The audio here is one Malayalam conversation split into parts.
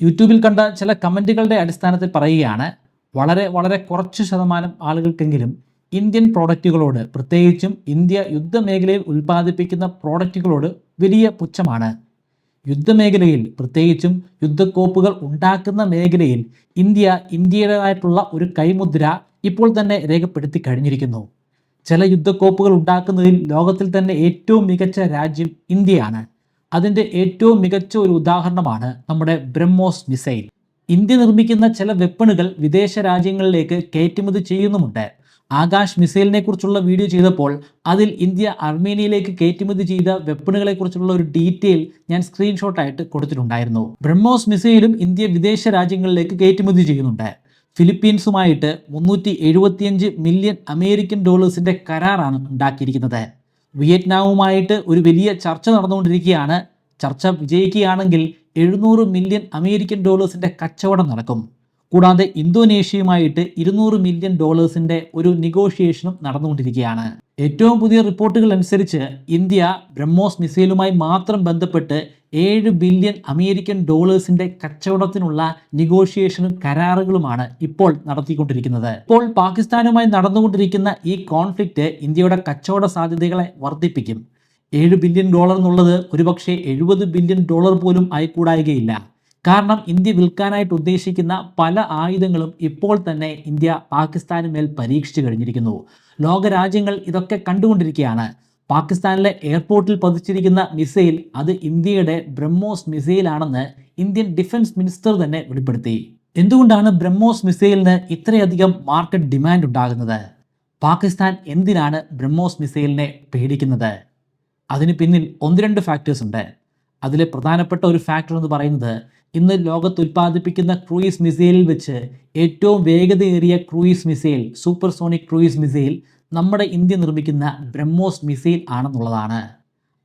യൂട്യൂബിൽ കണ്ട ചില കമന്റുകളുടെ അടിസ്ഥാനത്തിൽ പറയുകയാണ് വളരെ വളരെ കുറച്ച് ശതമാനം ആളുകൾക്കെങ്കിലും ഇന്ത്യൻ പ്രോഡക്റ്റുകളോട് പ്രത്യേകിച്ചും ഇന്ത്യ യുദ്ധമേഖലയിൽ ഉൽപ്പാദിപ്പിക്കുന്ന പ്രോഡക്റ്റുകളോട് വലിയ പുച്ഛമാണ്. യുദ്ധമേഖലയിൽ പ്രത്യേകിച്ചും യുദ്ധക്കോപ്പുകൾ ഉണ്ടാക്കുന്ന മേഖലയിൽ ഇന്ത്യ ഇന്ത്യയുടേതായിട്ടുള്ള ഒരു കൈമുദ്ര ഇപ്പോൾ തന്നെ രേഖപ്പെടുത്തി കഴിഞ്ഞിരിക്കുന്നു. ചില യുദ്ധക്കോപ്പുകൾ ഉണ്ടാക്കുന്നതിൽ ലോകത്തിൽ തന്നെ ഏറ്റവും മികച്ച രാജ്യം ഇന്ത്യയാണ്. അതിന്റെ ഏറ്റവും മികച്ച ഒരു ഉദാഹരണമാണ് നമ്മുടെ ബ്രഹ്മോസ് മിസൈൽ. ഇന്ത്യ നിർമ്മിക്കുന്ന ചില വെപ്പണുകൾ വിദേശ രാജ്യങ്ങളിലേക്ക് കയറ്റുമതി ചെയ്യുന്നുമുണ്ട്. ആകാശ് മിസൈലിനെ കുറിച്ചുള്ള വീഡിയോ ചെയ്തപ്പോൾ അതിൽ ഇന്ത്യ അർമേനിയയിലേക്ക് കയറ്റുമതി ചെയ്ത വെപ്പണുകളെ കുറിച്ചുള്ള ഒരു ഡീറ്റെയിൽ ഞാൻ സ്ക്രീൻഷോട്ടായിട്ട് കൊടുത്തിട്ടുണ്ടായിരുന്നു. ബ്രഹ്മോസ് മിസൈലും ഇന്ത്യ വിദേശ രാജ്യങ്ങളിലേക്ക് കയറ്റുമതി ചെയ്യുന്നുണ്ട്. ഫിലിപ്പീൻസുമായിട്ട് മുന്നൂറ്റി എഴുപത്തിയഞ്ച് മില്യൺ അമേരിക്കൻ ഡോളേഴ്സിന്റെ കരാറാണ് ഉണ്ടാക്കിയിരിക്കുന്നത്. വിയറ്റ്നാമുമായിട്ട് ഒരു വലിയ ചർച്ച നടന്നുകൊണ്ടിരിക്കുകയാണ് ചർച്ച വിജയിക്കുകയാണെങ്കിൽ എഴുന്നൂറ് മില്യൺ അമേരിക്കൻ ഡോളേഴ്സിന്റെ കച്ചവടം നടക്കും. കൂടാതെ ഇന്തോനേഷ്യയുമായിട്ട് ഇരുന്നൂറ് മില്യൺ ഡോളേഴ്സിന്റെ ഒരു നെഗോഷിയേഷനും നടന്നുകൊണ്ടിരിക്കുകയാണ്. ഏറ്റവും പുതിയ റിപ്പോർട്ടുകൾ അനുസരിച്ച് ഇന്ത്യ ബ്രഹ്മോസ് മിസൈലുമായി മാത്രം ബന്ധപ്പെട്ട് ഏഴ് ബില്യൺ അമേരിക്കൻ ഡോളേഴ്സിന്റെ കച്ചവടത്തിനുള്ള നെഗോഷിയേഷനും കരാറുകളുമാണ് ഇപ്പോൾ നടത്തിക്കൊണ്ടിരിക്കുന്നത്. ഇപ്പോൾ പാകിസ്ഥാനുമായി നടന്നുകൊണ്ടിരിക്കുന്ന ഈ കോൺഫ്ലിക്റ്റ് ഇന്ത്യയുടെ കച്ചവട സാധ്യതകളെ വർദ്ധിപ്പിക്കും. ഏഴ് ബില്യൺ ഡോളർ എന്നുള്ളത് ഒരുപക്ഷെ എഴുപത് ബില്യൺ ഡോളർ പോലും ആയിക്കൂടായികയില്ല. കാരണം ഇന്ത്യ വിൽക്കാനായിട്ട് ഉദ്ദേശിക്കുന്ന പല ആയുധങ്ങളും ഇപ്പോൾ തന്നെ ഇന്ത്യ പാകിസ്ഥാന് മേൽ പരീക്ഷിച്ചു കഴിഞ്ഞിരിക്കുന്നു. ലോകരാജ്യങ്ങൾ ഇതൊക്കെ കണ്ടുകൊണ്ടിരിക്കുകയാണ്. പാകിസ്ഥാനിലെ എയർപോർട്ടിൽ പതിച്ചിരിക്കുന്ന മിസൈൽ അത് ഇന്ത്യയുടെ ബ്രഹ്മോസ് മിസൈലാണെന്ന് ഇന്ത്യൻ ഡിഫൻസ് മിനിസ്റ്റർ തന്നെ വെളിപ്പെടുത്തി. എന്തുകൊണ്ടാണ് ബ്രഹ്മോസ് മിസൈലിന് ഇത്രയധികം മാർക്കറ്റ് ഡിമാൻഡ് ഉണ്ടാകുന്നത്? പാകിസ്ഥാൻ എന്തിനാണ് ബ്രഹ്മോസ് മിസൈലിനെ പേടിക്കുന്നത്? അതിന് പിന്നിൽ ഒന്ന് രണ്ട് ഫാക്ടേഴ്സ് ഉണ്ട്. അതിലെ പ്രധാനപ്പെട്ട ഒരു ഫാക്ടർ എന്ന് പറയുന്നത് ഇന്ന് ലോകത്ത് ഉൽപ്പാദിപ്പിക്കുന്ന ക്രൂയിസ് മിസൈലിൽ വെച്ച് ഏറ്റവും വേഗതയേറിയ cruise missile supersonic cruise missile നമ്മുടെ ഇന്ത്യ നിർമ്മിക്കുന്ന ബ്രഹ്മോസ് മിസൈൽ ആണെന്നുള്ളതാണ്.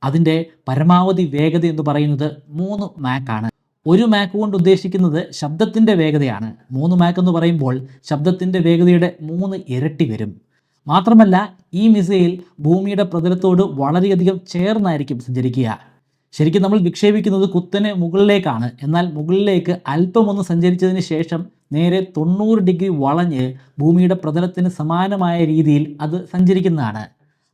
അതിന്റെ പരമാവധി വേഗത എന്ന് പറയുന്നത് മൂന്ന് മാക്കാണ് ഒരു മാക്ക് കൊണ്ട് ഉദ്ദേശിക്കുന്നത് ശബ്ദത്തിന്റെ വേഗതയാണ്. മൂന്ന് മാക്ക് എന്ന് പറയുമ്പോൾ ശബ്ദത്തിന്റെ വേഗതയുടെ മൂന്ന് ഇരട്ടി വരും. മാത്രമല്ല ഈ മിസൈൽ ഭൂമിയുടെ പ്രതലത്തോട് വളരെയധികം ചേർന്നായിരിക്കും സഞ്ചരിക്കുക. ശരിക്കും നമ്മൾ വിക്ഷേപിക്കുന്നത് കുത്തനെ മുകളിലേക്കാണ്. എന്നാൽ മുകളിലേക്ക് അല്പമൊന്ന് സഞ്ചരിച്ചതിന് ശേഷം നേരെ തൊണ്ണൂറ് ഡിഗ്രി വളഞ്ഞ് ഭൂമിയുടെ പ്രതലത്തിന് സമാനമായ രീതിയിൽ അത് സഞ്ചരിക്കുന്നതാണ്.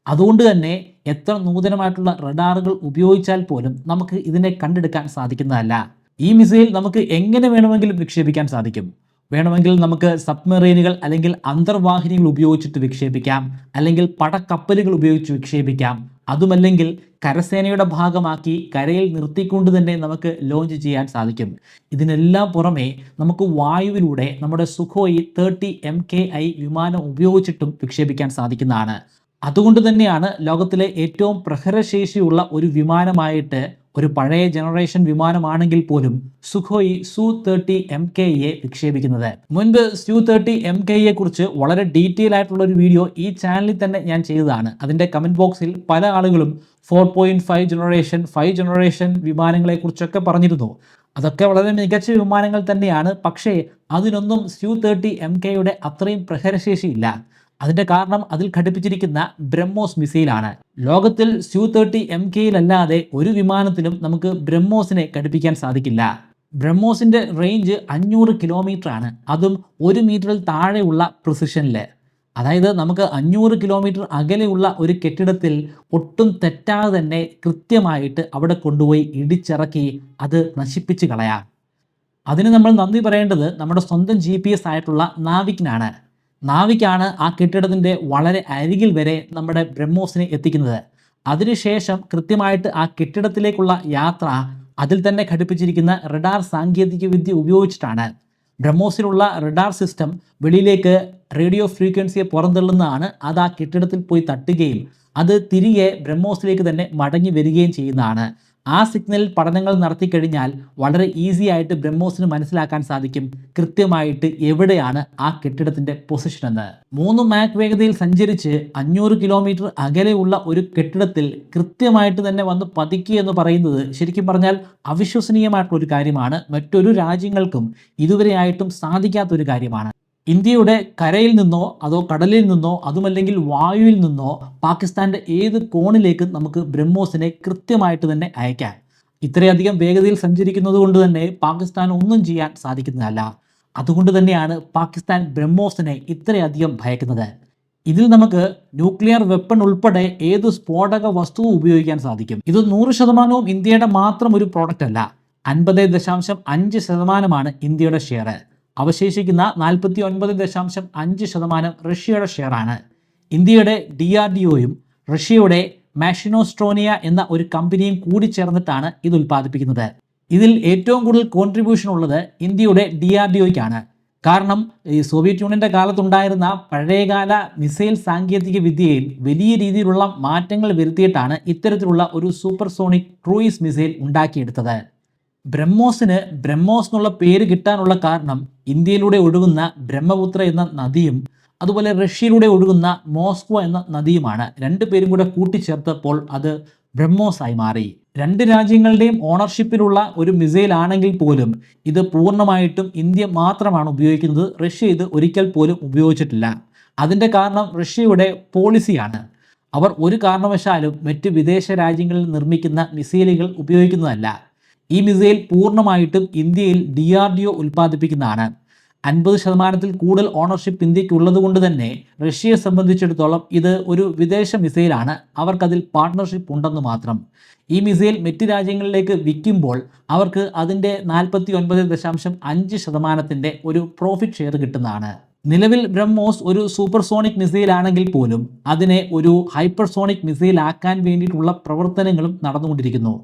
അതുകൊണ്ട് തന്നെ എത്ര നൂതനമായിട്ടുള്ള റഡാറുകൾ ഉപയോഗിച്ചാൽ പോലും നമുക്ക് ഇതിനെ കണ്ടെടുക്കാൻ സാധിക്കുന്നതല്ല. ഈ മിസൈൽ നമുക്ക് എങ്ങനെ വേണമെങ്കിലും വിക്ഷേപിക്കാൻ സാധിക്കും. വേണമെങ്കിൽ നമുക്ക് സബ്മറീനുകൾ അല്ലെങ്കിൽ അന്തർവാഹിനികൾ ഉപയോഗിച്ചിട്ട് വിക്ഷേപിക്കാം. അല്ലെങ്കിൽ പടക്കപ്പലുകൾ ഉപയോഗിച്ച് വിക്ഷേപിക്കാം. അതുമല്ലെങ്കിൽ കരസേനയുടെ ഭാഗമാക്കി കരയിൽ നിർത്തിക്കൊണ്ട് തന്നെ നമുക്ക് ലോഞ്ച് ചെയ്യാൻ സാധിക്കും. ഇതിനെല്ലാം പുറമെ നമുക്ക് വായുവിലൂടെ നമ്മുടെ Sukhoi thirty M K I വിമാനം ഉപയോഗിച്ചിട്ടും വിക്ഷേപിക്കാൻ സാധിക്കുന്നതാണ്. അതുകൊണ്ട് തന്നെയാണ് ലോകത്തിലെ ഏറ്റവും പ്രഹരശേഷിയുള്ള ഒരു വിമാനമായിട്ട് ഒരു പഴയ ജനറേഷൻ വിമാനമാണെങ്കിൽ പോലും Sukhoi Su thirty M K A വിക്ഷേപിക്കുന്നത്. മുൻപ് Su thirty M K A കുറിച്ച് വളരെ ഡീറ്റെയിൽ ആയിട്ടുള്ള ഒരു വീഡിയോ ഈ ചാനലിൽ തന്നെ ഞാൻ ചെയ്തതാണ്. അതിന്റെ കമന്റ് ബോക്സിൽ പല ആളുകളും four point five generation five generation വിമാനങ്ങളെ കുറിച്ചൊക്കെ പറഞ്ഞിരുന്നു. അതൊക്കെ വളരെ മികച്ച വിമാനങ്ങൾ തന്നെയാണ്. പക്ഷേ അതിനൊന്നും സ്യു തേർട്ടി എം കെയുടെ അത്രയും പ്രഹരശേഷിയില്ല. അതിന്റെ കാരണം അതിൽ ഘടിപ്പിച്ചിരിക്കുന്ന ബ്രഹ്മോസ് മിസൈലാണ്. ലോകത്തിൽ സ്യൂ തേർട്ടി എം കെയിലല്ലാതെ ഒരു വിമാനത്തിലും നമുക്ക് ബ്രഹ്മോസിനെ ഘടിപ്പിക്കാൻ സാധിക്കില്ല. ബ്രഹ്മോസിന്റെ റേഞ്ച് അഞ്ഞൂറ് കിലോമീറ്റർ ആണ്. അതും ഒരു മീറ്ററിൽ താഴെയുള്ള പ്രിസിഷനിൽ അതായത് നമുക്ക് അഞ്ഞൂറ് കിലോമീറ്റർ അകലെയുള്ള ഒരു കെട്ടിടത്തിൽ ഒട്ടും തെറ്റാതെ തന്നെ കൃത്യമായിട്ട് അവിടെ കൊണ്ടുപോയി ഇടിച്ചിറക്കി അത് നശിപ്പിച്ച് കളയാം. അതിന് നമ്മൾ നന്ദി പറയേണ്ടത് നമ്മുടെ സ്വന്തം ജി ആയിട്ടുള്ള നാവിക്കിനാണ് നാവിക്കാണ് ആ കെട്ടിടത്തിന്റെ വളരെ അരികിൽ വരെ നമ്മുടെ ബ്രഹ്മോസിനെ എത്തിക്കുന്നത്. അതിനുശേഷം കൃത്യമായിട്ട് ആ കെട്ടിടത്തിലേക്കുള്ള യാത്ര അതിൽ തന്നെ ഘടിപ്പിച്ചിരിക്കുന്ന റഡാർ സാങ്കേതിക വിദ്യ ഉപയോഗിച്ചിട്ടാണ്. ബ്രഹ്മോസിലുള്ള റഡാർ സിസ്റ്റം വെളിയിലേക്ക് റേഡിയോ ഫ്രീക്വൻസിയെ പുറന്തള്ളുന്നതാണ്. അത് ആ കെട്ടിടത്തിൽ പോയി തട്ടുകയും അത് തിരികെ ബ്രഹ്മോസിലേക്ക് തന്നെ മടങ്ങി വരികയും ചെയ്യുന്നതാണ്. ആ സിഗ്നലിൽ പഠനങ്ങൾ നടത്തിക്കഴിഞ്ഞാൽ വളരെ ഈസി ആയിട്ട് ബ്രഹ്മോസിന് മനസ്സിലാക്കാൻ സാധിക്കും കൃത്യമായിട്ട് എവിടെയാണ് ആ കെട്ടിടത്തിന്റെ പൊസിഷൻ എന്ന്. മൂന്ന് മാക് വേഗതയിൽ സഞ്ചരിച്ച് അഞ്ഞൂറ് കിലോമീറ്റർ അകലെയുള്ള ഒരു കെട്ടിടത്തിൽ കൃത്യമായിട്ട് തന്നെ വന്ന് പതിക്കുക എന്ന് പറയുന്നത് ശരിക്കും പറഞ്ഞാൽ അവിശ്വസനീയമായിട്ടുള്ള ഒരു കാര്യമാണ്. മറ്റൊരു രാജ്യങ്ങൾക്കും ഇതുവരെയായിട്ടും സാധിക്കാത്ത ഒരു കാര്യമാണ്. ഇന്ത്യയുടെ കരയിൽ നിന്നോ അതോ കടലിൽ നിന്നോ അതുമല്ലെങ്കിൽ വായുവിൽ നിന്നോ പാകിസ്ഥാന്റെ ഏത് കോണിലേക്ക് നമുക്ക് ബ്രഹ്മോസിനെ കൃത്യമായിട്ട് തന്നെ അയക്കാം? ഇത്രയധികം വേഗതയിൽ സഞ്ചരിക്കുന്നത് കൊണ്ട് തന്നെ പാകിസ്ഥാൻ ഒന്നും ചെയ്യാൻ സാധിക്കുന്നതല്ല. അതുകൊണ്ട് തന്നെയാണ് പാകിസ്ഥാൻ ബ്രഹ്മോസിനെ ഇത്രയധികം ഭയക്കുന്നത്. ഇതിൽ നമുക്ക് ന്യൂക്ലിയർ വെപ്പൺ ഉൾപ്പെടെ ഏത് സ്ഫോടക വസ്തുവും ഉപയോഗിക്കാൻ സാധിക്കും. ഇത് നൂറ് ശതമാനവും ഇന്ത്യയുടെ മാത്രം ഒരു പ്രോഡക്റ്റ് അല്ല. അൻപത് ദശാംശം അഞ്ച് ശതമാനമാണ് ഇന്ത്യയുടെ ഷെയർ അവശേഷിക്കുന്ന നാൽപ്പത്തി ഒൻപത് ദശാംശം അഞ്ച് ശതമാനം റഷ്യയുടെ ഷെയറാണ്. ഇന്ത്യയുടെ ഡി ആർ ഡി ഒയും റഷ്യയുടെ മാഷിനോസ്ട്രോണിയ എന്ന ഒരു കമ്പനിയും കൂടി ചേർന്നിട്ടാണ് ഇത് ഉൽപ്പാദിപ്പിക്കുന്നത്. ഇതിൽ ഏറ്റവും കൂടുതൽ കോൺട്രിബ്യൂഷൻ ഉള്ളത് ഇന്ത്യയുടെ ഡി ആർ ഡി ഒയ്ക്കാണ്. കാരണം ഈ സോവിയറ്റ് യൂണിയന്റെ കാലത്തുണ്ടായിരുന്ന പഴയകാല മിസൈൽ സാങ്കേതിക വിദ്യയിൽ വലിയ രീതിയിലുള്ള മാറ്റങ്ങൾ വരുത്തിയിട്ടാണ് ഇത്തരത്തിലുള്ള ഒരു സൂപ്പർസോണിക് ക്രൂയിസ് മിസൈൽ ഉണ്ടാക്കിയെടുത്തത്. ബ്രഹ്മോസിന് ബ്രഹ്മോസ് എന്നുള്ള പേര് കിട്ടാനുള്ള കാരണം ഇന്ത്യയിലൂടെ ഒഴുകുന്ന ബ്രഹ്മപുത്ര എന്ന നദിയും അതുപോലെ റഷ്യയിലൂടെ ഒഴുകുന്ന മോസ്കോ എന്ന നദിയുമാണ്. രണ്ട് പേരും കൂടെ കൂട്ടിച്ചേർത്തപ്പോൾ അത് ബ്രഹ്മോസ് ആയി മാറി. രണ്ട് രാജ്യങ്ങളുടെയും ഓണർഷിപ്പിലുള്ള ഒരു മിസൈൽ ആണെങ്കിൽ പോലും ഇത് പൂർണമായിട്ടും ഇന്ത്യ മാത്രമാണ് ഉപയോഗിക്കുന്നത്. റഷ്യ ഇത് ഒരിക്കൽ പോലും ഉപയോഗിച്ചിട്ടില്ല. അതിന്റെ കാരണം റഷ്യയുടെ പോളിസിയാണ്. അവർ ഒരു കാരണവശാലും മറ്റ് വിദേശ രാജ്യങ്ങളിൽ നിർമ്മിക്കുന്ന മിസൈലുകൾ ഉപയോഗിക്കുന്നതല്ല. ഈ മിസൈൽ പൂർണമായിട്ടും ഇന്ത്യയിൽ ഡി ആർ ഡി ഒ ഉൽപ്പാദിപ്പിക്കുന്നതാണ്. അൻപത് ശതമാനത്തിൽ കൂടുതൽ ഓണർഷിപ്പ് ഇന്ത്യയ്ക്ക് ഉള്ളതുകൊണ്ട് തന്നെ റഷ്യയെ സംബന്ധിച്ചിടത്തോളം ഇത് ഒരു വിദേശ മിസൈലാണ്. അവർക്കതിൽ പാർട്ട്ണർഷിപ്പ് ഉണ്ടെന്ന് മാത്രം. ഈ മിസൈൽ മറ്റ് രാജ്യങ്ങളിലേക്ക് വിൽക്കുമ്പോൾ അവർക്ക് അതിന്റെ നാൽപ്പത്തി ഒൻപത് ദശാംശം അഞ്ച് ശതമാനത്തിന്റെ ഒരു പ്രോഫിറ്റ് ഷെയർ കിട്ടുന്നതാണ്. നിലവിൽ ബ്രഹ്മോസ് ഒരു സൂപ്പർസോണിക് മിസൈൽ ആണെങ്കിൽ പോലും അതിനെ ഒരു ഹൈപ്പർസോണിക് മിസൈൽ ആക്കാൻ വേണ്ടിയിട്ടുള്ള പ്രവർത്തനങ്ങളും നടന്നുകൊണ്ടിരിക്കുന്നു.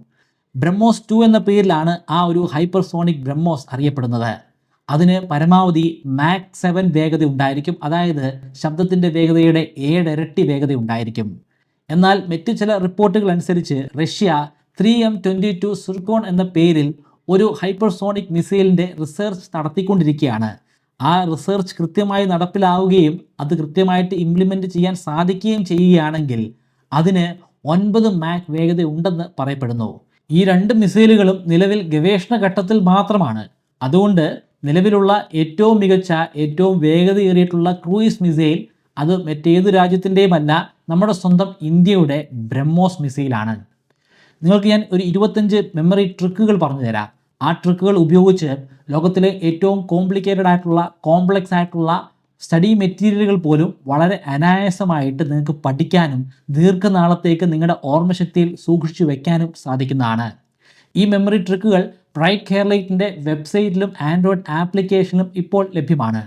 ബ്രഹ്മോസ് ടു എന്ന പേരിലാണ് ആ ഒരു ഹൈപ്പർസോണിക് ബ്രഹ്മോസ് അറിയപ്പെടുന്നത്. അതിന് പരമാവധി മാക് സെവൻ വേഗത ഉണ്ടായിരിക്കും. അതായത് ശബ്ദത്തിന്റെ വേഗതയുടെ ഏഴിരട്ടി വേഗത ഉണ്ടായിരിക്കും. എന്നാൽ മറ്റു ചില റിപ്പോർട്ടുകൾ അനുസരിച്ച് Russia three M twenty two Zircon എന്ന പേരിൽ ഒരു ഹൈപ്പർസോണിക് മിസൈലിന്റെ റിസർച്ച് നടത്തിക്കൊണ്ടിരിക്കുകയാണ്. ആ റിസർച്ച് കൃത്യമായി നടപ്പിലാവുകയും അത് കൃത്യമായിട്ട് ഇംപ്ലിമെന്റ് ചെയ്യാൻ സാധിക്കുകയും ചെയ്യുകയാണെങ്കിൽ അതിന് ഒൻപത് മാക് വേഗത ഉണ്ടെന്ന് പറയപ്പെടുന്നു. ഈ രണ്ട് മിസൈലുകളും നിലവിൽ ഗവേഷണ ഘട്ടത്തിൽ മാത്രമാണ്. അതുകൊണ്ട് നിലവിലുള്ള ഏറ്റവും മികച്ച ഏറ്റവും വേഗതയേറിയിട്ടുള്ള ക്രൂയിസ് മിസൈൽ അത് മറ്റേത് രാജ്യത്തിന്റെയുമല്ല നമ്മുടെ സ്വന്തം ഇന്ത്യയുടെ ബ്രഹ്മോസ് മിസൈലാണ്. നിങ്ങൾക്ക് ഞാൻ ഒരു ഇരുപത്തഞ്ച് മെമ്മറി ട്രിക്കുകൾ പറഞ്ഞു തരാം ആ ട്രിക്കുകൾ ഉപയോഗിച്ച് ലോകത്തിലെ ഏറ്റവും കോംപ്ലിക്കേറ്റഡ് ആയിട്ടുള്ള കോംപ്ലക്സ് ആയിട്ടുള്ള സ്റ്റഡി മെറ്റീരിയലുകൾ പോലും വളരെ അനായാസമായിട്ട് നിങ്ങൾക്ക് പഠിക്കാനും ദീർഘനാളത്തേക്ക് നിങ്ങളുടെ ഓർമ്മശക്തിയിൽ സൂക്ഷിച്ചു വയ്ക്കാനും സാധിക്കുന്നതാണ്. ഈ മെമ്മറി ട്രിക്കുകൾ ബ്രൈറ്റ് കെയർലൈറ്റിന്റെ വെബ്സൈറ്റിലും ആൻഡ്രോയിഡ് ആപ്ലിക്കേഷനിലും ഇപ്പോൾ ലഭ്യമാണ്.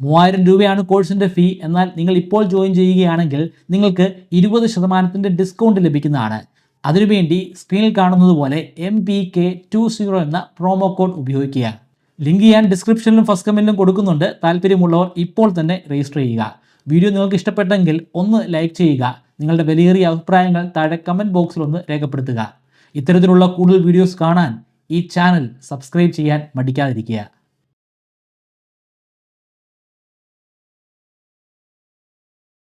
മൂവായിരം രൂപയാണ് കോഴ്സിന്റെ ഫീ എന്നാൽ നിങ്ങൾ ഇപ്പോൾ ജോയിൻ ചെയ്യുകയാണെങ്കിൽ നിങ്ങൾക്ക് ഇരുപത് ശതമാനത്തിന്റെ ഡിസ്കൗണ്ട് ലഭിക്കുന്നതാണ്. അതിനുവേണ്ടി സ്ക്രീനിൽ കാണുന്നത് പോലെ M P K two zero എന്ന പ്രോമോ കോഡ് ഉപയോഗിക്കുക. ലിങ്ക് ഞാൻ ഡിസ്ക്രിപ്ഷനിലും ഫസ്റ്റ് കമന്റിലും കൊടുക്കുന്നുണ്ട്. താല്പര്യമുള്ളവർ ഇപ്പോൾ തന്നെ രജിസ്റ്റർ ചെയ്യുക. വീഡിയോ നിങ്ങൾക്ക് ഇഷ്ടപ്പെട്ടെങ്കിൽ ഒന്ന് ലൈക്ക് ചെയ്യുക. നിങ്ങളുടെ വിലയേറിയ അഭിപ്രായങ്ങൾ താഴെ കമന്റ് ബോക്സിൽ ഒന്ന് രേഖപ്പെടുത്തുക. ഇത്തരത്തിലുള്ള കൂടുതൽ വീഡിയോസ് കാണാൻ ഈ ചാനൽ സബ്സ്ക്രൈബ് ചെയ്യാൻ മടിക്കാതിരിക്കുക.